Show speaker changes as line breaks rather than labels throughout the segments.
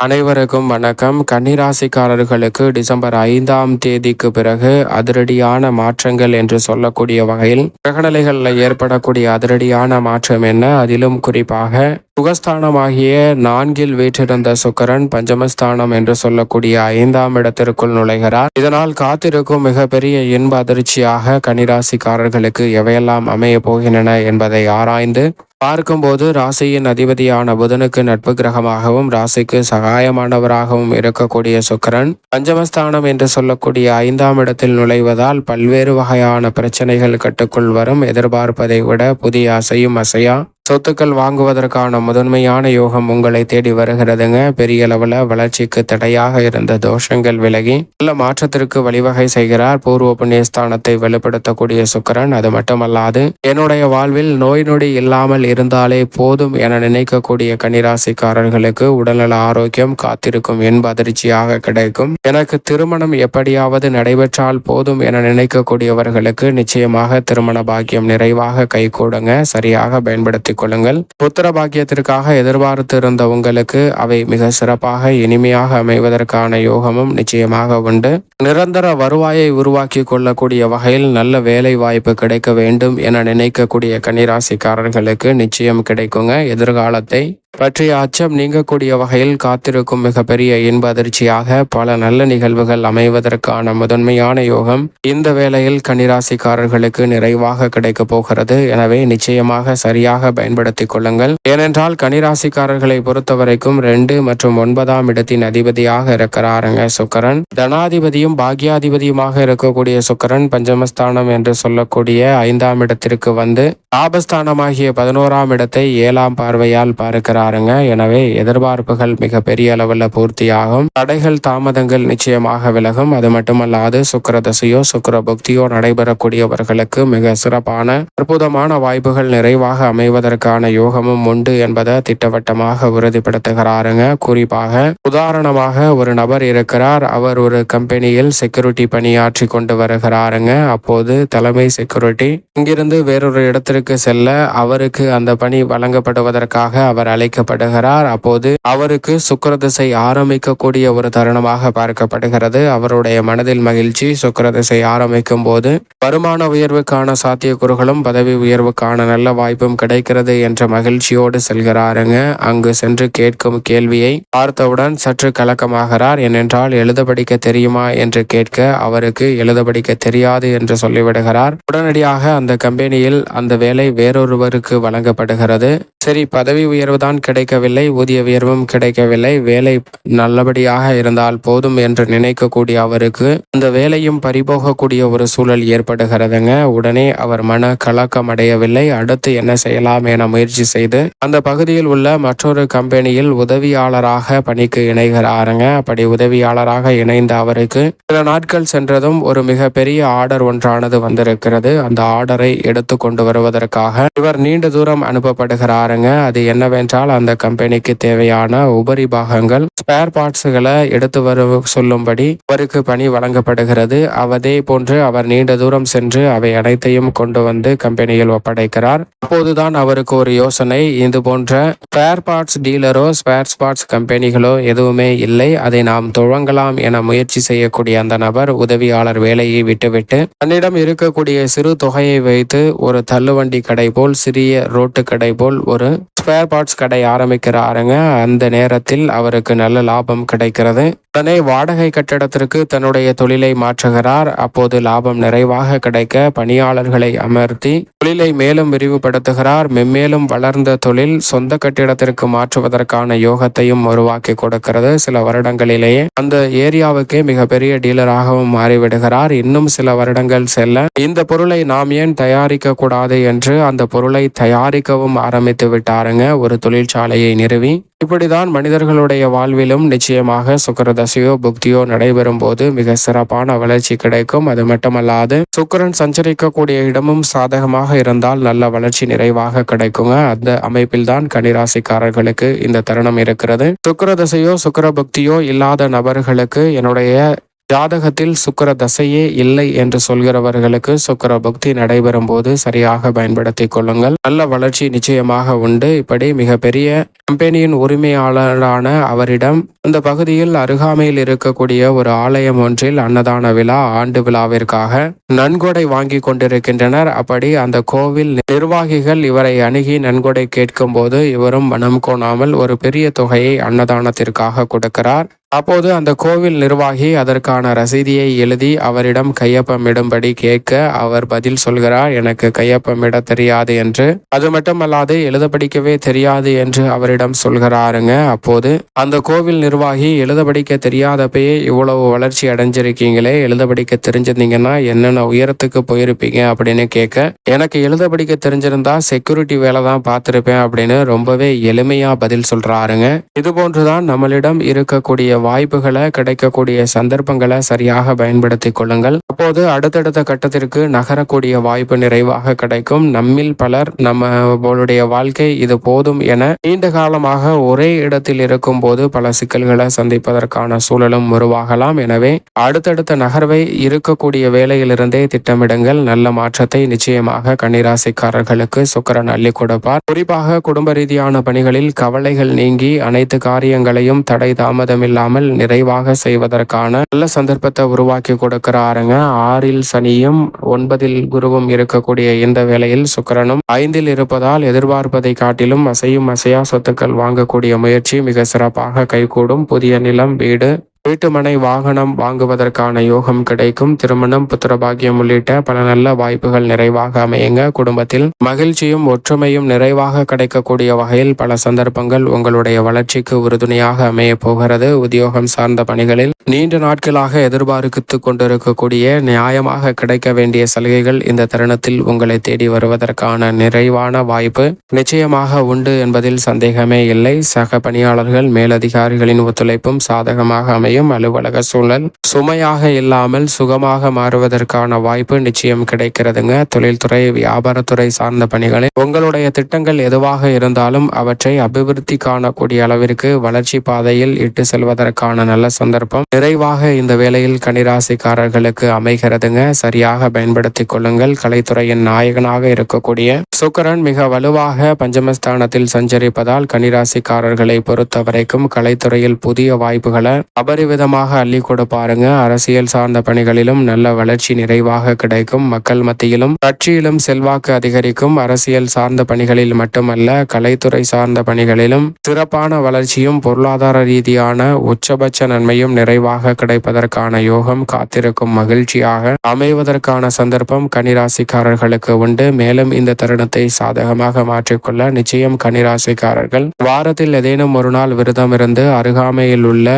அனைவருக்கும் வணக்கம். கன்னிராசிக்காரர்களுக்கு டிசம்பர் ஐந்தாம் தேதிக்கு பிறகு அதிரடியான மாற்றங்கள் என்று சொல்லக்கூடிய வகையில் கிரகநிலைகளில் ஏற்படக்கூடிய அதிரடியான மாற்றம் என்ன? அதிலும் குறிப்பாக சுகஸ்தானமாகிய நான்கில் வீற்றிருந்த சுக்கரன் பஞ்சமஸ்தானம் என்று சொல்லக்கூடிய ஐந்தாம் இடத்திற்குள் நுழைகிறார். இதனால் காத்திருக்கும் மிகப்பெரிய இன்ப அதிர்ச்சியாக கன்னிராசிக்காரர்களுக்கு எவையெல்லாம் அமைய போகின்றன என்பதை ஆராய்ந்து பார்க்கும்போது ராசியின் அதிபதியான புதனுக்கு நட்பு கிரகமாகவும் ராசிக்கு சகாயமானவராகவும் இருக்கக்கூடிய சுக்கரன் பஞ்சமஸ்தானம் என்று சொல்லக்கூடிய ஐந்தாம் இடத்தில் நுழைவதால் பல்வேறு வகையான பிரச்சனைகள் கட்டுக்குள் வரும். எதிர்பார்ப்பதை விட புதிய அசையும் அசையா சொத்துக்கள் வாங்குவதற்கான முதன்மையான யோகம் உங்களை தேடி வருகிறதுங்க. பெரிய அளவில் வளர்ச்சிக்கு தடையாக இருந்த தோஷங்கள் விலகி நல்ல மாற்றத்திற்கு வழிவகை செய்கிறார். பூர்வ புண்ணியஸ்தானத்தை வெளிப்படுத்தக்கூடிய சுக்கரன் அது மட்டுமல்லாது என்னுடைய வாழ்வில் நோய் நொடி இல்லாமல் இருந்தாலே போதும் என நினைக்கக்கூடிய கன்னிராசிக்காரர்களுக்கு உடல்நல ஆரோக்கியம் காத்திருக்கும் என்ப அதிர்ச்சியாக கிடைக்கும். எனக்கு திருமணம் எப்படியாவது நடைபெற்றால் போதும் என நினைக்கக்கூடியவர்களுக்கு நிச்சயமாக திருமண பாக்கியம் நிறைவாக கைகூடுங்க. சரியாக பயன்படுத்தி கொள்ளுங்கள். புத்திர பாக்கியத்திற்காக எதிர்பார்த்து இருந்த உங்களுக்கு அவை மிக சிறப்பாக இனிமையாக அமைவதற்கான யோகமும் நிச்சயமாக உண்டு. நிரந்தர வருவாயை உருவாக்கி கொள்ளக்கூடிய வகையில் நல்ல வேலை வாய்ப்பு கிடைக்க வேண்டும் என நினைக்கக்கூடிய கன்னிராசிக்காரர்களுக்கு நிச்சயம் கிடைக்குங்க. எதிர்காலத்தை பற்றிய அச்சம் நீங்கக்கூடிய வகையில் காத்திருக்கும் மிகப்பெரிய இன்ப அதிர்ச்சியாக பல நல்ல நிகழ்வுகள் அமைவதற்கான முதன்மையான யோகம் இந்த வேளையில் கன்னிராசிக்காரர்களுக்கு நிறைவாக கிடைக்க போகிறது. எனவே நிச்சயமாக சரியாக பயன்படுத்தி கொள்ளுங்கள். ஏனென்றால் கன்னிராசிக்காரர்களை பொறுத்தவரைக்கும் ரெண்டு மற்றும் ஒன்பதாம் இடத்தின் அதிபதியாக இருக்கிறாருங்க சுக்கரன். தனாதிபதியும் பாக்யாதிபதியுமாக இருக்கக்கூடிய சுக்கரன் பஞ்சமஸ்தானம் என்று சொல்லக்கூடிய ஐந்தாம் இடத்திற்கு வந்து ஆபஸ்தானமாகிய பதினோராம் இடத்தை ஏழாம் பார்வையால் பார்க்கிறார். பாருங்க. எனவே எதிர்பார்ப்புகள் மிக பெரிய அளவில் பூர்த்தியாகும். தடைகள் தாமதங்கள் நிச்சயமாக விலகும். அது மட்டுமல்லாது சுக்கர தசையோ சுக்கர புக்தியோ நடைபெறக்கூடியவர்களுக்கு மிக சிறப்பான அற்புதமான வாய்ப்புகள் நிறைவாக அமைவதற்கான யோகமும் உண்டு என்பதை திட்டவட்டமாக உறுதிப்படுத்துகிறாருங்க. குறிப்பாக உதாரணமாக ஒரு நபர் இருக்கிறார். அவர் ஒரு கம்பெனியில் செக்யூரிட்டி பணியாற்றி கொண்டு வருகிறாருங்க. அப்போது தலைமை செக்யூரிட்டி இங்கிருந்து வேறொரு இடத்திற்கு செல்ல அவருக்கு அந்த பணி வழங்கப்படுவதற்காக அவர் அழை அழைக்கப்படுகிறார் அப்போது அவருக்கு சுக்கரதிசை ஆரம்பிக்கக்கூடிய ஒரு தருணமாக பார்க்கப்படுகிறது. அவருடைய மனதில் மகிழ்ச்சி சுக்கரதிசை ஆரம்பிக்கும் போது வருமான உயர்வுக்கான சாத்தியக்கூறுகளும் பதவி உயர்வுக்கான நல்ல வாய்ப்பும் கிடைக்கிறது என்ற மகிழ்ச்சியோடு செல்கிறாருங்க. அங்கு சென்று கேட்கும் கேள்வியை பார்த்தவுடன் சற்று கலக்கமாகிறார். ஏனென்றால் எழுத படிக்க தெரியுமா? என்று கேட்க அவருக்கு எழுத படிக்க தெரியாது என்று சொல்லிவிடுகிறார். உடனடியாக அந்த கம்பெனியில் அந்த வேலை வேறொருவருக்கு வழங்கப்படுகிறது. சரி பதவி உயர்வு தான் கிடைக்கவில்லை ஊதிய உயர்வும் கிடைக்கவில்லை. வேலை நல்லபடியாக இருந்தால் போதும் என்று நினைக்கக்கூடிய அவருக்கு அந்த வேலையும் பறிபோகக்கூடிய ஒரு சூழல் ஏற்படுகிறதுங்க. உடனே அவர் மன கலக்கம் அடையவில்லை. அடுத்து என்ன செய்யலாம் என முயற்சி செய்து அந்த பகுதியில் உள்ள மற்றொரு கம்பெனியில் உதவியாளராக பணிக்கு இணைகிறாருங்க. அப்படி உதவியாளராக இணைந்த அவருக்கு சில நாட்கள் சென்றதும் ஒரு மிகப்பெரிய ஆர்டர் ஒன்றானது வந்திருக்கிறது. அந்த ஆர்டரை எடுத்து கொண்டு வருவதற்காக இவர் நீண்ட தூரம் அனுப்பப்படுகிறாருங்க. அது என்னவென்றால் அந்த கம்பெனிக்கு தேவையான உபரி பாகங்கள் ஸ்பேர் பார்ட்ஸுகளை எடுத்து வர சொல்லும்படி அவருக்கு பணி வழங்கப்படுகிறது. அவதே போன்று அவர் நீண்ட தூரம் சென்று அவை அனைத்தையும் கொண்டு வந்து கம்பெனியில் ஒப்படைக்கிறார். அப்போதுதான் அவருக்கு ஒரு யோசனை. இது போன்ற ஸ்பேர் பார்ட்ஸ் டீலரோ ஸ்பேர் பார்ட்ஸ் கம்பெனிகளோ எதுவுமே இல்லை. அதை நாம் துவங்கலாம் என முயற்சி செய்யக்கூடிய அந்த நபர் உதவியாளர் வேலையை விட்டுவிட்டு தன்னிடம் இருக்கக்கூடிய சிறு தொகையை வைத்து ஒரு தள்ளுவண்டி கடை போல் சிறிய ரோட்டு கடை போல் ஒரு right? ஸ்பேர் பார்ட்ஸ் கடை ஆரம்பிக்கிறாருங்க. அந்த நேரத்தில் அவருக்கு நல்ல லாபம் கிடைக்கிறது. உடனே வாடகை கட்டிடத்திற்கு தன்னுடைய தொழிலை மாற்றுகிறார். அப்போது லாபம் நிறைவாக கிடைக்க பணியாளர்களை அமர்த்தி தொழிலை மேலும் விரிவுபடுத்துகிறார். மெம்மேலும் வளர்ந்த தொழில் சொந்த கட்டிடத்திற்கு மாற்றுவதற்கான யோகத்தையும் உருவாக்கி கொடுக்கிறது. சில வருடங்களிலேயே அந்த ஏரியாவுக்கே மிகப்பெரிய டீலராகவும் மாறிவிடுகிறார். இன்னும் சில வருடங்கள் செல்ல இந்த பொருளை நாம் ஏன் தயாரிக்க கூடாது என்று அந்த பொருளை தயாரிக்கவும் ஆரம்பித்து விட்டாருங்க. ஒரு தொழிற்சாலையை நிறுவி. இப்படிதான் மனிதர்களுடைய வாழ்விலும் நிச்சயமாக சுக்கரதசையோ புக்தியோ நடைபெறும் போது மிக சிறப்பான வளர்ச்சி கிடைக்கும். அது மட்டுமல்லாது சுக்கரன் சஞ்சரிக்கக்கூடிய இடமும் சாதகமாக இருந்தால் நல்ல வளர்ச்சி நிறைவாக கிடைக்குங்க. அந்த அமைப்பில் தான் கன்னிராசிக்காரர்களுக்கு இந்த தருணம் இருக்கிறது. சுக்கரதசையோ சுக்கர புக்தியோ இல்லாத நபர்களுக்கு என்னுடைய ஜாதகத்தில் சுக்கர தசையே இல்லை என்று சொல்கிறவர்களுக்கு சுக்கர பக்தி நடைபெறும் போது சரியாக பயன்படுத்திக் கொள்ளுங்கள். நல்ல வளர்ச்சி நிச்சயமாக உண்டு. இப்படி மிகப்பெரிய கம்பெனியின் உரிமையாளரான அவரிடம் அந்த பகுதியில் அருகாமையில் இருக்கக்கூடிய ஒரு ஆலயம் ஒன்றில் அன்னதான விழா ஆண்டு விழாவிற்காக நன்கொடை வாங்கி கொண்டிருக்கின்றனர். அப்படி அந்த கோவில் நிர்வாகிகள் இவரை அணுகி நன்கொடை கேட்கும் போது இவரும் மனம் கோணாமல் ஒரு பெரிய தொகையை அன்னதானத்திற்காக கொடுக்கிறார். அப்போது அந்த கோவில் நிர்வாகி அதற்கான ரசீதியை எழுதி அவரிடம் கையொப்பமிடும்படி கேட்க அவர் பதில் சொல்கிறார் எனக்கு கையொப்பமிட தெரியாது என்று. அது மட்டுமல்லாது எழுத படிக்கவே தெரியாது என்று அவரிடம் சொல்கிறாருங்க. அப்போது அந்த கோவில் நிர்வாகி எழுத படிக்க தெரியாதப்பயே இவ்வளவு வளர்ச்சி அடைஞ்சிருக்கீங்களே எழுத படிக்க தெரிஞ்சிருந்தீங்கன்னா என்னென்ன உயரத்துக்கு போயிருப்பீங்க? அப்படின்னு கேட்க எனக்கு எழுத படிக்க தெரிஞ்சிருந்தா செக்யூரிட்டி வேலை தான் பார்த்துருப்பேன் அப்படின்னு ரொம்பவே எளிமையா பதில் சொல்றாருங்க. இது போன்றுதான் நம்மளிடம் இருக்கக்கூடிய வாய்ப்புகளை கிடைக்கக்கூடிய சந்தர்ப்பங்களை சரியாக பயன்படுத்திக் கொள்ளுங்கள். அப்போது அடுத்தடுத்த கட்டத்திற்கு நகரக்கூடிய வாய்ப்பு நிறைவாக கிடைக்கும். நம்மில் பலர் நம்மளுடைய வாழ்க்கை இது போதும் என நீண்ட காலமாக ஒரே இடத்தில் இருக்கும் போது பல சிக்கல்களை சந்திப்பதற்கான சூழலும் உருவாகலாம். எனவே அடுத்தடுத்த நகர்வை இருக்கக்கூடிய வேலையிலிருந்தே திட்டமிடுங்கள். நல்ல மாற்றத்தை நிச்சயமாக கன்னிராசிக்காரர்களுக்கு சுக்கரன் அள்ளி கொடுப்பார். குறிப்பாக குடும்ப ரீதியான பணிகளில் கவலைகள் நீங்கி அனைத்து காரியங்களையும் தடை தாமதம் இல்லாமல் நிறைவாக செய்வதற்கான நல்ல சந்தர்ப்பத்தை உருவாக்கி கொடுக்கிறாருங்க. ஆறில் சனியும் ஒன்பதில் குருவும் இருக்கக்கூடிய இந்த வேளையில் சுக்கரனும் ஐந்தில் இருப்பதால் எதிர்பார்ப்பதை காட்டிலும் அசையும் அசையா சொத்துக்கள் வாங்கக்கூடிய முயற்சி மிக சிறப்பாக கைகூடும். புதிய நிலம் வீடு வீட்டுமனை வாகனம் வாங்குவதற்கான யோகம் கிடைக்கும். திருமணம் புத்திரபாகியம் உள்ளிட்ட பல நல்ல வாய்ப்புகள் நிறைவாக அமையுங்க. குடும்பத்தில் மகிழ்ச்சியும் ஒற்றுமையும் நிறைவாக கிடைக்கக்கூடிய வகையில் பல சந்தர்ப்பங்கள் உங்களுடைய வளர்ச்சிக்கு உறுதுணையாக அமைய போகிறது. உத்தியோகம் சார்ந்த பணிகளில் நீண்ட நாட்களாக எதிர்பார்த்து கொண்டிருக்கக்கூடிய நியாயமாக கிடைக்க வேண்டிய சலுகைகள் இந்த தருணத்தில் உங்களை தேடி வருவதற்கான நிறைவான வாய்ப்பு நிச்சயமாக உண்டு என்பதில் சந்தேகமே இல்லை. சக பணியாளர்கள் மேலதிகாரிகளின் ஒத்துழைப்பும் சாதகமாக அமையும் அலுவலக சூழல் சுமையாக இல்லாமல் சுகமாக மாறுவதற்கான வாய்ப்பு நிச்சயம் கிடைக்கிறதுங்க. தொழில்துறை வியாபாரத்துறை சார்ந்த பணிகளை உங்களுடைய திட்டங்கள் எதுவாக இருந்தாலும் அவற்றை அபிவிருத்தி காணக்கூடிய அளவிற்கு வளர்ச்சி பாதையில் இட்டு செல்வதற்கான நல்ல சந்தர்ப்பம் நிறைவாக இந்த வேளையில் கனிராசிக்காரர்களுக்கு அமைகிறதுங்க. சரியாக பயன்படுத்திக் கொள்ளுங்கள். கலைத்துறையின் நாயகனாக இருக்கக்கூடிய சுக்கரன் மிக வலுவாக பஞ்சமஸ்தானத்தில் சஞ்சரிப்பதால் கனிராசிக்காரர்களை பொறுத்தவரைக்கும் கலைத்துறையில் புதிய வாய்ப்புகளை விதமாக அள்ளி கொடுப்பாருங்க அரசியல் சார்ந்த பணிகளிலும் நல்ல வளர்ச்சி நிறைவாக கிடைக்கும். மக்கள் மத்தியிலும் கட்சியிலும் செல்வாக்கு அதிகரிக்கும். அரசியல் சார்ந்த பணிகளில் மட்டுமல்ல கலைத்துறை சார்ந்த பணிகளிலும் சிறப்பான வளர்ச்சியும் பொருளாதார ரீதியான உச்சபட்ச நன்மையும் நிறைவாக கிடைப்பதற்கான யோகம் காத்திருக்கும் மகிழ்ச்சியாக அமைவதற்கான சந்தர்ப்பம் கனிராசிக்காரர்களுக்கு உண்டு. மேலும் இந்த தருணத்தை சாதகமாக மாற்றிக்கொள்ள நிச்சயம் கனிராசிக்காரர்கள் வாரத்தில் ஏதேனும் ஒரு நாள் விரதம் இருந்து அருகாமையில் உள்ள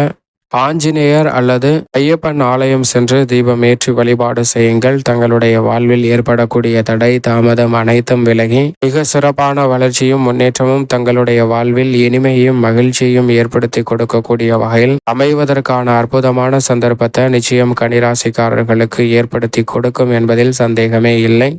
ஆஞ்சநேயர் அல்லது ஐயப்பன் ஆலயம் சென்று தீபம் ஏற்றி வழிபாடு செய்யுங்கள். தங்களுடைய வாழ்வில் ஏற்படக்கூடிய தடை தாமதம் அனைத்தும் விலகி மிக சிறப்பான வளர்ச்சியும் முன்னேற்றமும் தங்களுடைய வாழ்வில் இனிமையும் மகிழ்ச்சியும் ஏற்படுத்தி கொடுக்கக்கூடிய வகையில் அமைவதற்கான அற்புதமான சந்தர்ப்பத்தை நிச்சயம் கனிராசிக்காரர்களுக்கு ஏற்படுத்தி கொடுக்கும் என்பதில் சந்தேகமே இல்லை.